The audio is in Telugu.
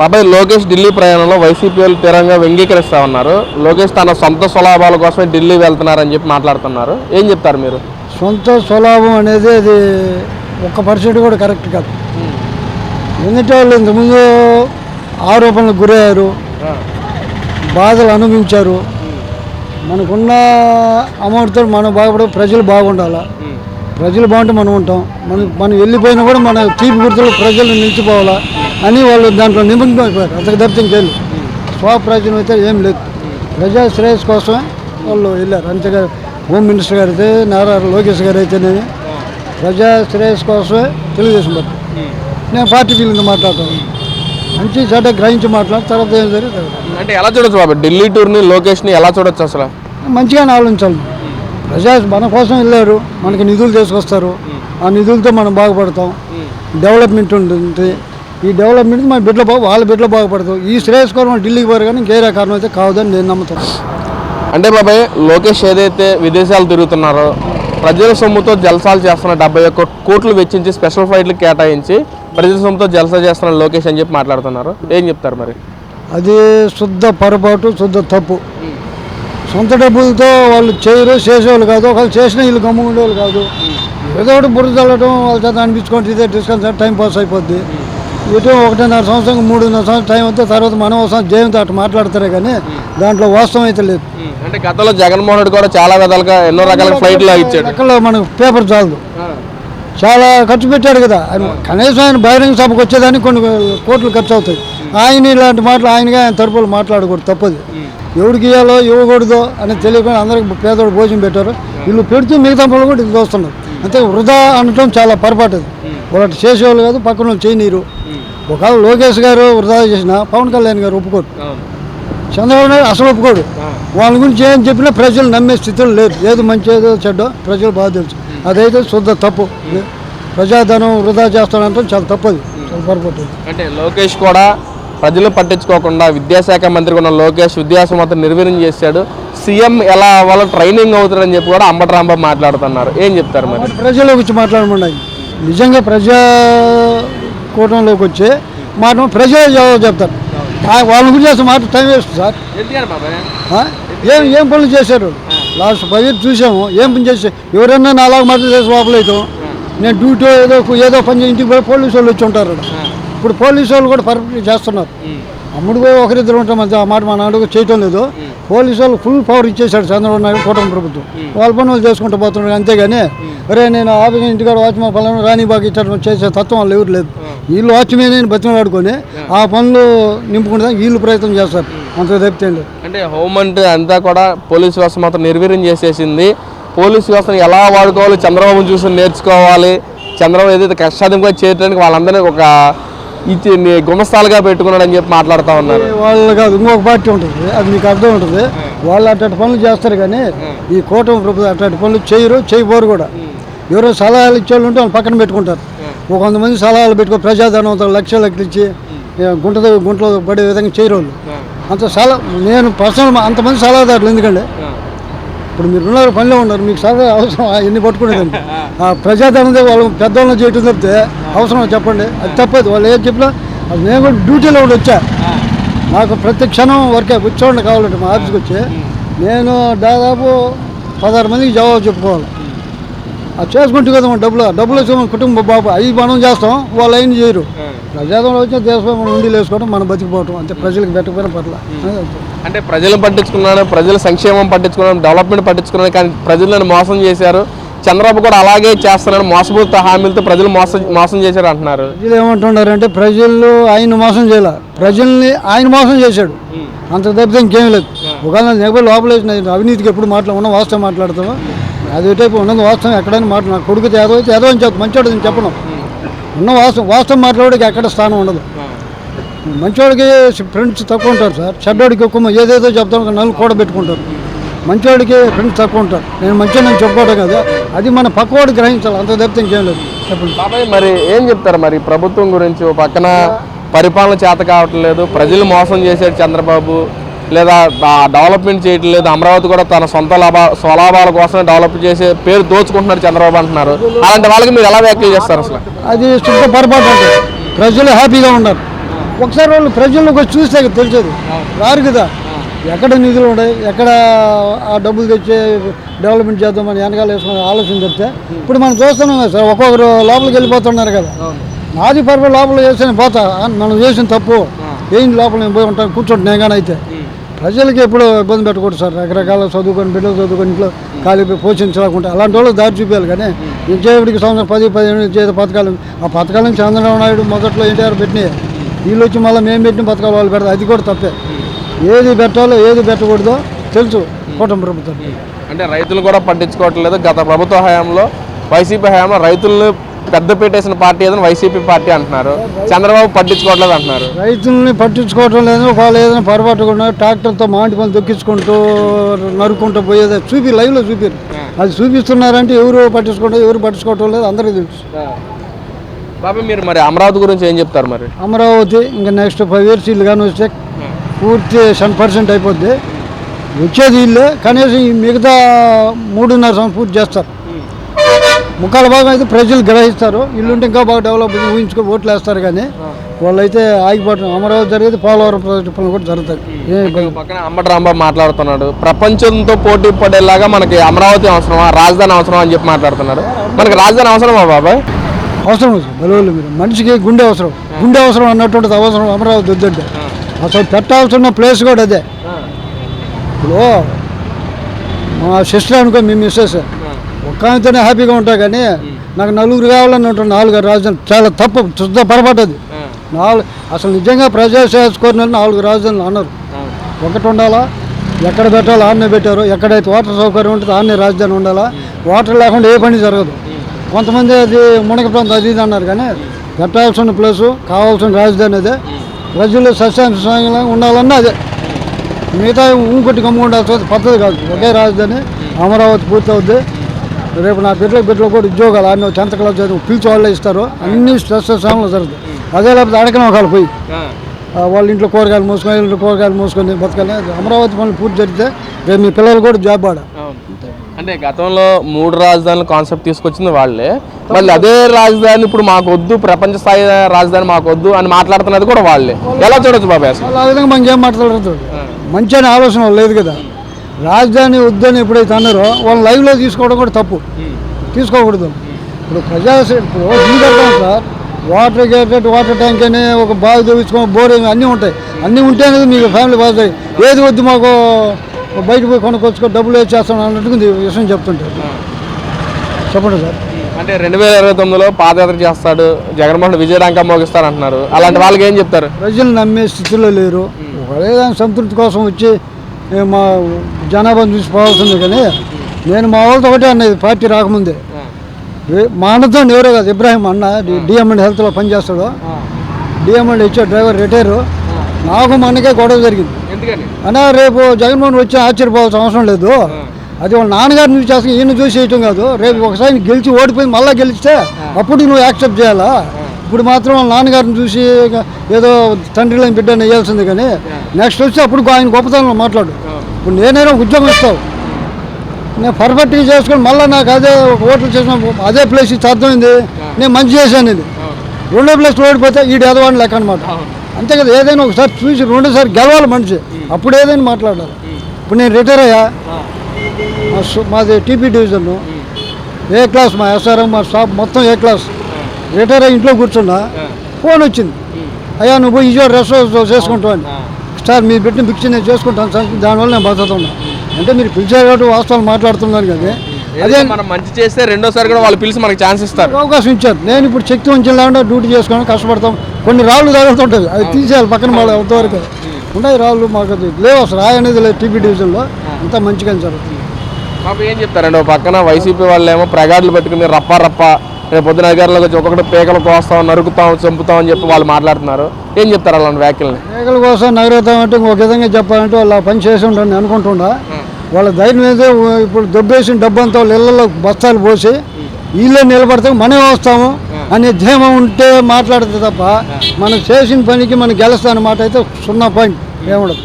బాబాయ్ లోకేష్ ఢిల్లీ ప్రయాణంలో వైసీపీ వాళ్ళు తీవ్రంగా వ్యంగీకరిస్తా ఉన్నారు. లోకేష్ తన సొంత స్వలాభాల కోసమే ఢిల్లీ వెళ్తున్నారని చెప్పి మాట్లాడుతున్నారు. ఏం చెప్తారు మీరు? సొంత స్వలాభం అనేది అది ఒక్క పర్సెంట్ కూడా కరెక్ట్ కాదు. ఎందుకంటే వాళ్ళు ఇంతకుముందు ఆరోపణలకు గురయ్యారు. బాధలు అనుభవించారు. మనకున్న అమౌంట్తో మనం బాగుపడ ప్రజలు బాగుండాలా? ప్రజలు బాగుంటే మనం ఉంటాం. మనం మనం వెళ్ళిపోయినా కూడా మన తీపి గుర్తులు ప్రజలు నిలిచిపోవాలా? అని వాళ్ళు దాంట్లో నిమగ్నం అయిపోయారు. అంతకు తప్పితే ఇంకేం లేదు. స్వప్రయోజనం అయితే ఏం లేదు. ప్రజా శ్రేయస్ కోసమే వాళ్ళు వెళ్ళారు. అంతేగా హోమ్ మినిస్టర్ గారు అయితే నారా లోకేష్ గారు అయితేనేమి ప్రజా శ్రేయస్ కోసమే తెలుగుదేశం పార్టీ. నేను పార్టీ ఫీలింగ్ మాట్లాడతాను. మంచి చెడ్డ గ్రహించి మాట్లాడి తర్వాత ఏం జరిగింది అంటే ఎలా చూడొచ్చు బాబాయ్ ఢిల్లీ టూర్ని లోకేష్ని ఎలా చూడొచ్చు అసలు? మంచిగానే ఆలోచించాలి. ప్రజా మన కోసం వెళ్ళారు. మనకి నిధులు తీసుకొస్తారు. ఆ నిధులతో మనం బాగుపడతాం. డెవలప్మెంట్ ఉంటుంది. ఈ డెవలప్మెంట్ మన బిడ్డలు బాగు వాళ్ళ బిడ్డలు బాగుపడతాం ఈ శ్రేయస్కరం ఢిల్లీకి పోయారు కానీ ఇంకేరే కారణం అయితే కావదని నేను నమ్ముతాను. అంటే బాబాయ్ లోకేష్ ఏదైతే విదేశాలు తిరుగుతున్నారో ప్రజల సొమ్ముతో జల్సాలు చేస్తున్న డెబ్బై ఒక్క కోట్లు వెచ్చించి స్పెషల్ ఫ్లైట్లు కేటాయించి ప్రజల సొమ్ముతో జల్సా చేస్తున్న లోకేష్ అని చెప్పి మాట్లాడుతున్నారు. ఏం చెప్తారు మరి? అది శుద్ధ పొరపాటు శుద్ధ తప్పు. సొంత డబ్బులతో వాళ్ళు చేయరు చేసేవాళ్ళు కాదు. ఒకళ్ళు చేసిన వీళ్ళు గమ్ము ఉండేవాళ్ళు కాదు. ఏదో ఒకటి బుర్ర చల్లటం వాళ్ళ చేత అనిపించుకుంటే ఇదే టైం పాస్ అయిపోద్ది. ఇటు ఒకటిన్నర సంవత్సరం మూడున్నర సంవత్సరం టైం అయితే తర్వాత మనం అవసరం జయంతో అటు మాట్లాడతారే కానీ దాంట్లో వాస్తవం అయితే లేదు. అంటే గతంలో జగన్మోహన్ రెడ్డి కూడా చాలా విధాలుగా ఎన్నో రకాల ఫ్లైట్లు ఇచ్చాడు లెక్కలో మనకు పేపర్ చాలదు. చాలా ఖర్చు పెట్టాడు కదా. ఆయన కనీసం ఆయన బహిరంగ సభకు వచ్చేదానికి కొన్ని కోట్లు ఖర్చు అవుతాయి. ఆయన ఇలాంటి మాటలు ఆయనగా ఆయన తరపులు మాట్లాడకూడదు తప్పదు. ఎవరికి ఇవ్వాలో ఇవ్వకూడదో అని తెలియకుండా అందరికి పేదోడు భోజనం పెట్టారు. వీళ్ళు పెడుతూ మిగతా పనులు కూడా ఇది చూస్తున్నారు. అంతే వృధా అనటం చాలా పొరపాటు ఒకటి చేసేవాళ్ళు కాదు పక్కన వాళ్ళు చేయనీరు. ఒకవేళ లోకేష్ గారు వృధా చేసిన పవన్ కళ్యాణ్ గారు ఒప్పుకోరు. చంద్రబాబు నాయుడు అసలు ఒప్పుకోడు. వాళ్ళ గురించి ఏం చెప్పినా ప్రజలు నమ్మే స్థితిలో లేరు. ఏది మంచి ఏదో చెడ్డో ప్రజలు బాగా తెలుసు. అదైతే శుద్ధ తప్పు. ప్రజాధనం వృధా చేస్తాడంటే చాలా తప్పది. చాలా పొరపాటు. అంటే లోకేష్ కూడా ప్రజలు పట్టించుకోకుండా విద్యాశాఖ మంత్రి ఉన్న లోకేష్ విద్యాసం మొత్తం నిర్వీర్యం చేశాడు. సీఎం ఎలా అవ్వాలో ట్రైనింగ్ అవుతాడని చెప్పి కూడా అంబటి రాంబాబు మాట్లాడుతున్నారు. ఏం చెప్తారు మరి? మరి ప్రజల గురించి మాట్లాడమండి నిజంగా ప్రజా కూటమిలోకి వచ్చి మాట ప్రజలే జవాబు చెప్తారు. వాళ్ళ గురించి అసలు మాట టైం వేస్ట్ సార్? ఏం ఏం పనులు చేశారు? లాస్ట్ ఇయర్స్ చూసాము. ఏం పని చేసి ఎవరన్నా నాలుగు మాటలు చేసి లోపలైతాం నేను డ్యూటీ ఏదో ఏదో పని ఇంటికి పోయి పోలీసు వాళ్ళు వచ్చి ఉంటారు. ఇప్పుడు పోలీసు వాళ్ళు కూడా పర్ఫెక్ట్ చేస్తున్నారు. అమ్ముడు పోయి ఒకరిద్దరు ఉంటాం అంతే. ఆ మాట మన అడుగు చేయటం లేదు. పోలీసు వాళ్ళు ఫుల్ పవర్ ఇచ్చేశాడు చంద్రబాబు నాయుడు కూటమి ప్రభుత్వం. వాళ్ళ పని వాళ్ళు చేసుకుంటూ పోతున్నారు. అంతేగాని అరే నేను ఆఫీస్ ఇంటికాడ వాచ్మెన్ పనులు రాణిబాగ్ ఇచ్చడం చేసే తత్వం వాళ్ళు ఎవరు లేదు. వీళ్ళు వాచ్మెన్ బతిమలాడుకొని ఆ పనులు నింపుకుంటే వీళ్ళు ప్రయత్నం చేస్తారు. అంత తప్పితే అంటే హోంమంత్రి అంతా కూడా పోలీస్ వ్యవస్థ మొత్తం నిర్వీర్యం చేసేసింది. పోలీస్ వ్యవస్థను ఎలా వాడుకోవాలి చంద్రబాబు చూసి నేర్చుకోవాలి. చంద్రబాబు ఏదైతే కష్టాధికంగా చేయడానికి వాళ్ళందరినీ ఒక ని- గుమస్తాలుగా పెట్టుకున్నాడని చెప్పి మాట్లాడుతూ ఉన్నారు. వాళ్ళు కాదు ఇంకొక పార్టీ ఉంటుంది. అది మీకు అర్థం ఉంటుంది. వాళ్ళు అట్లాంటి పనులు చేస్తారు కానీ ఈ కూటమి ప్రభుత్వం అట్లాంటి పనులు చేయరు చేయబోరు కూడా. ఎవరో సలహాలు ఇచ్చేవాళ్ళు ఉంటే వాళ్ళు పక్కన పెట్టుకుంటారు. ఒక కొంతమంది సలహాలు పెట్టుకో ప్రజాధనం అంత లక్షలు లక్షలు ఇచ్చి ఏ, గుంట గుంటలో పడే విధంగా చేయరు వాళ్ళు. అంత సలహా నేను పర్సనల్ అంతమంది సలహాదారులు ఎందుకంటే ఇప్పుడు మీరు ఉన్నారు పనిలో ఉన్నారు మీకు సలహా అవసరం ఎన్ని పట్టుకునేదానికి ఆ. ప్రజాధనంతో వాళ్ళు పెద్దవాళ్ళని చేయటం తప్పితే అవసరం చెప్పండి. అది తప్పదు. వాళ్ళు ఏం చెప్పినా అది నేను కూడా డ్యూటీలో కూడా వచ్చా. నాకు ప్రతి క్షణం వర్కే కూర్చోండి కావాలంటే మా ఆఫీస్కి వచ్చి నేను దాదాపు పదహారు మందికి జవాబు చెప్పుకోవాలి. అది చేసుకుంటే కదా మన డబ్బులు. డబ్బులు వచ్చి మన కుటుంబ బాబు అవి మనం చేస్తాం వాళ్ళు అయిన చేయరు. ప్రజాతంలో వచ్చిన దేశంలో మనం ఉండి వేసుకోవడం మనం బతికిపోవటం అంతే. ప్రజలకు పెట్టకపోయినా పట్ల అంటే ప్రజలను పట్టించుకున్నాడు ప్రజల సంక్షేమం పట్టించుకున్నాడు డెవలప్మెంట్ పట్టించుకున్నాడు కానీ ప్రజలను మోసం చేశారు. చంద్రబాబు కూడా అలాగే చేస్తున్నాడు మోసపూరిత హామీలతో ప్రజలు మోసం మోసం చేశారు అంటున్నారు. ప్రజలు ఏమంటున్నారంటే ప్రజలు ఆయన మోసం చేయాల. ప్రజల్ని ఆయన మోసం చేశాడు. అంత తప్పితే ఇంకేం లేదు. ఒకవేళ లోపల అవినీతికి ఎప్పుడు మాట్లా ఉన్న వాస్తవం మాట్లాడతాము అదే టైపు ఉన్నది వాస్తవం ఎక్కడైనా మాట నా కొడుకు ఏదో అయితే ఏదో అని చెప్పు మంచోడు నేను చెప్పను. ఉన్న వాస్తవం వాస్తవం మాట్లాడేకి ఎక్కడ స్థానం ఉండదు. మంచోడికి ఫ్రెండ్స్ తక్కువ ఉంటారు సార్ చెడ్డోడికి ఎక్కువ ఏదేదో నలుగు కూడా పెట్టుకుంటారు. మంచోడికి ఫ్రెండ్స్ తక్కువ ఉంటారు. నేను మంచిగా నేను చెప్పుకోవడం కదా అది మన పక్కవాడు గ్రహించాలి అంత తప్పితే ఇంకేం లేదు. చెప్పండి. బాబాయ్ మరి ఏం చెప్తారు మరి? ప్రభుత్వం గురించి పక్కన పరిపాలన చేత కావట్లేదు ప్రజలు మోసం చేశాడు చంద్రబాబు లేదా డెవలప్మెంట్ చేయటం లేదు అమరావతి కూడా తన సొంత లాభ స్వలాభాల కోసమే డెవలప్ చేసే పేరు దోచుకుంటున్నారు చంద్రబాబు అంటున్నారు. అలాంటి వాళ్ళకి మీరు ఎలా వ్యాఖ్యలు చేస్తారు అసలు? అది శుద్ధ పొరపాటు ప్రజలు హ్యాపీగా ఉన్నారు. ఒకసారి వాళ్ళు ప్రజల్లోకి వచ్చి చూస్తే తెలిసేది రారు కదా. ఎక్కడ నిధులు ఉన్నాయి? ఎక్కడ ఆ డబ్బులు తెచ్చి డెవలప్మెంట్ చేద్దామని వెనకాల వేసుకుని ఆలోచన చెప్తే ఇప్పుడు మనం చూస్తున్నాం కదా సార్ ఒక్కొక్కరు లోపలికి వెళ్ళిపోతున్నారు కదా. నాది పర్వ లోపల చేసిన పోతా. మనం చేసిన తప్పు. ఏం లోపల నేను పోయి ఉంటాను కూర్చుంటున్నాను కానీ అయితే. ప్రజలకి ఎప్పుడు ఇబ్బంది పెట్టకూడదు సార్. రకరకాల చదువుకొని బిడ్డలు చదువుకొని ఇంట్లో ఖాళీ పోయి పోషించలేకుండా అలాంటి వాళ్ళకి దారి చూపించాలి కానీ విజయవాడికి సంవత్సరం పది పదిహేను చేసే పథకాలు ఆ పథకాలను చంద్రబాబు నాయుడు మొదట్లో ఎన్టీఆర్ పెట్టినాయి. వీళ్ళు వచ్చి మళ్ళీ మేము పెట్టిన పథకాలు వాళ్ళు పెడతారు. అది కూడా తప్పే. ఏది పెట్టాలో ఏది పెట్టకూడదో తెలుసు కూటమి ప్రభుత్వం. అంటే రైతులు కూడా పట్టించుకోవట్లేదు. గత ప్రభుత్వ హయాంలో వైసీపీ హయాంలో రైతులను పెద్ద పెట్టేసిన పార్టీ ఏదైనా వైసీపీ పార్టీ అంటున్నారు. చంద్రబాబు పట్టించుకోవట్లేదు అంటున్నారు. రైతుల్ని పట్టించుకోవటం లేదు. వాళ్ళు ఏదైనా పొరపాటు ట్రాక్టర్తో మాంటి పని దొక్కించుకుంటూ నరుక్కుంటూ పోయేది చూపి లైవ్లో చూపిరు. అది చూపిస్తున్నారంటే ఎవరు పట్టించుకుంటారు ఎవరు పట్టించుకోవటం లేదు. అందరికీ తెలుసు. బాబా మీరు మరి అమరావతి గురించి ఏం చెప్తారు మరి? అమరావతి ఇంకా నెక్స్ట్ ఫైవ్ ఇయర్స్ ఇల్లు కానీ వస్తే పూర్తి సెవెన్ పర్సెంట్ అయిపోద్ది. వచ్చేది ఇల్లు కనీసం ఈ మిగతా మూడున్నర సంవత్సరం పూర్తి చేస్తారు. ముక్కాల భాగం అయితే ప్రజలు గ్రహిస్తారు. ఇల్లు ఉంటే ఇంకా బాగా డెవలప్ అవుతుంది, ఊహించుకో ఓట్లు వేస్తారు కానీ వాళ్ళైతే ఆగిపోవటం అమరావతి జరిగేది పోలవరం ప్రాజెక్టు పనులు కూడా జరుగుతాయి. పక్కన అంబటి రాంబాబు మాట్లాడుతున్నాడు. ప్రపంచంతో పోటీ పడేలాగా మనకి అమరావతి అవసరమా రాజధాని అవసరం అని చెప్పి మాట్లాడుతున్నాడు. మనకి రాజధాని అవసరమా బాబాయ్? అవసరం బలవాళ్ళు మీరు. మనిషికి గుండె అవసరం. గుండె అవసరం అన్నటువంటిది అవసరం అమరావతి వద్దంటే. అసలు పెట్టాల్సిన ప్లేస్ కూడా అదే. ఇప్పుడు మా సిస్టర్ అనుకో మీ మిస్సెస్. ఒక్క ఆమెతోనే హ్యాపీగా ఉంటా కానీ నాకు నలుగురు కావాలని ఉంటుంది నాలుగు రాజధాని చాలా తప్పు శుద్ధ పొరపాటు అది. నాలుగు అసలు నిజంగా కోరిన వాళ్ళు నాలుగు రాజధానులు అన్నారు. ఒకటి ఉండాలా? ఎక్కడ పెట్టాలో ఆడనే పెట్టారు. ఎక్కడైతే వాటర్ సౌకర్యం ఉంటుందో ఆడనే రాజధాని ఉండాలా? వాటర్ లేకుండా ఏ పని జరగదు. కొంతమంది అది మునక ప్రాంతం అది ఇది అన్నారు కానీ పెట్టాల్సిన ప్లేసు కావాల్సిన రాజధాని అదే. ప్రజలు సస్యాంశంగా ఉండాలన్నా అదే. మిగతా ఇంకొకటి గమ్ము ఉండాల్సిన పద్ధతి కాదు. ఒకే రాజధాని అమరావతి పూర్తవుద్ది. రేపు నా బిడ్డలకు బిడ్డలు కూడా ఉద్యోగాలు అన్ని టెన్త్ క్లాస్ చదువు పిలిచి వాళ్ళే ఇస్తారు. అన్ని స్ట్రెస్ సాంలో జరుగుతాయి. అదే లేకపోతే అడగన ఒకళ్ళు పోయి వాళ్ళ ఇంట్లో కూరగాయలు మూసుకొని వీళ్ళ ఇంట్లో కూరగాయలు మూసుకొని బతకాలి. అమరావతి పనులు పూర్తి జరిగితే రేపు మీ పిల్లలు కూడా జాబ్ ఆడ అంటే గతంలో మూడు రాజధానుల కాన్సెప్ట్ తీసుకొచ్చింది వాళ్ళే. మళ్ళీ అదే రాజధాని ఇప్పుడు మాకు వద్దు ప్రపంచ స్థాయి రాజధాని మాకు వద్దు అని మాట్లాడుతున్నది కూడా వాళ్ళే. ఎలా చూడొచ్చు బాబాయ్ అసలు? ఆ విధంగా మనకి ఏం మాట్లాడుతుంది మంచి అనే ఆలోచన లేదు కదా. రాజధాని వద్దని ఎప్పుడైతే అన్నారో వాళ్ళు లైవ్లో తీసుకోవడం కూడా తప్పు. తీసుకోకూడదు. ఇప్పుడు ప్రజా ఇప్పుడు sir? Water gated water tank అని ఒక బావి తెప్పించుకో బోరింగ్ అన్నీ ఉంటాయి. అన్నీ ఉంటేనే మీకు ఫ్యామిలీ బాగుతాయి ఏది వద్దు మాకు? బయట పోయి కొనుక్కొచ్చుకో డబ్బులు వేసేస్తాం అన్నట్టుగా విషయం చెప్తుంటారు చెప్పండి సార్. అంటే రెండు వేల ఇరవై తొమ్మిదిలో పాదయాత్ర చేస్తాడు జగన్మోహన్ విజయరాంక మోగిస్తాడు అంటున్నారు అలాంటి వాళ్ళకి ఏం చెప్తారు? ప్రజలు నమ్మే స్థితిలో లేరు. ఒకవేళ సంతృప్తి కోసం వచ్చి మా జనాభాను చూసి పోవాల్సింది కానీ నేను మా వాళ్ళతో ఒకటే అన్నది పార్టీ రాకముందే. మా అన్నతో ఎవరో కాదు ఇబ్రాహిం అన్న డిఎంఎండ్ హెల్త్లో పనిచేస్తాడు. డిఎంఎండ్ ఇచ్చే డ్రైవర్ రిటైరు. నాకు మా అన్నకే గొడవ జరిగింది. ఎందుకని? అన్నా రేపు జగన్మోహన్ వచ్చి ఆశ్చర్యపోవాల్సిన అవసరం లేదు. అది వాళ్ళ నాన్నగారిని చూసి చేస్తే ఈయన చూసి చేయటం కాదు. రేపు ఒకసారి గెలిచి ఓడిపోయి మళ్ళీ గెలిస్తే అప్పుడు నువ్వు యాక్సెప్ట్ చేయాలా? ఇప్పుడు మాత్రం వాళ్ళ నాన్నగారిని చూసి ఏదో తండ్రి లేని బిడ్డని వేయాల్సింది కానీ నెక్స్ట్ వచ్చి అప్పుడు ఆయన గొప్పతనం మాట్లాడు. ఇప్పుడు నేనైనా ఉద్యోగం ఇస్తావు? నేను పర్ఫెక్ట్గా చేసుకొని మళ్ళీ నాకు అదే ఓట్లు చేసిన అదే ప్లేస్ ఇచ్చి అర్థమైంది. నేను మంచి చేశాను ఇది. రెండో ప్లేస్ ఓడిపోతే ఈ ఎదవాడిని లెక్క అనమాట అంతే కదా ఏదైనా ఒకసారి చూసి రెండోసారి గెలవాలి మనిషి. అప్పుడు ఏదైనా మాట్లాడాలి. ఇప్పుడు నేను రిటైర్ అయ్యా. మాది టీపీ డివిజన్ ఏ క్లాస్? మా ఎస్ఆర్ఎం మా షాప్ మొత్తం ఏ క్లాస్? రిటైర్ అయ్యి ఇంట్లో కూర్చున్నా ఫోన్ వచ్చింది. అయ్యా నువ్వు ఈజీ రెస్టారెంట్ రెస్ట్ చేసుకుంటావు అని. సార్ మీరు పెట్టిన పిక్చర్ నేను చేసుకుంటాను సార్ దానివల్ల నేను భద్రత ఉన్నా. అంటే మీరు పిలిచారు కాబట్టి వాస్తవాలు మాట్లాడుతున్నాను కానీ అదే మనం మంచి చేస్తే రెండోసారి కూడా వాళ్ళు పిలిచి మనకి ఛాన్స్ ఇస్తారు. అవకాశం ఇచ్చారు. నేను ఇప్పుడు శక్తి వంచం లేకుండా డ్యూటీ చేసుకొని కష్టపడతాం. కొన్ని రాళ్ళు తగులుతుంటాయి అవి తీసేయాలి పక్కన మళ్ళీ ఎంతవరకు. ఉన్నాయి రాళ్ళు మాకు అది లేవు అసలు. రాయి అనేది లేదు టీపీ డివిజన్లో. అంతా మంచిగా జరుగుతుంది. మాకు ఏం చెప్తారండి? ఒక పక్కన వైసీపీ వాళ్ళు ఏమో ప్రగాడులు పెట్టుకుని రప్ప రప్ప రేపు పొద్దున అధికారులకు వచ్చి ఒక్కొక్కటి పేకలు కోస్తాం నరుకుతాం చంపుతాం అని చెప్పి వాళ్ళు మాట్లాడుతున్నారు. ఏం చెప్తారు అలాంటి వ్యాఖ్యల్ని? మేకల కోసం నగరతాం అంటే ఇంకొక విధంగా చెప్పాలంటే వాళ్ళు పని చేసి ఉంటారని నేను అనుకుంటుండా వాళ్ళ ధైర్యం అయితే ఇప్పుడు దొబ్బేసిన డబ్బంతా వాళ్ళ ఇళ్ళలో బస్తాలు పోసి వీళ్ళే నిలబడితే మనమే వస్తాము అనే ధీమం ఉంటే మాట్లాడితే తప్ప మనం చేసిన పనికి మనం గెలుస్తాం మాట అయితే సున్నా పాయింట్ ఏముండదు.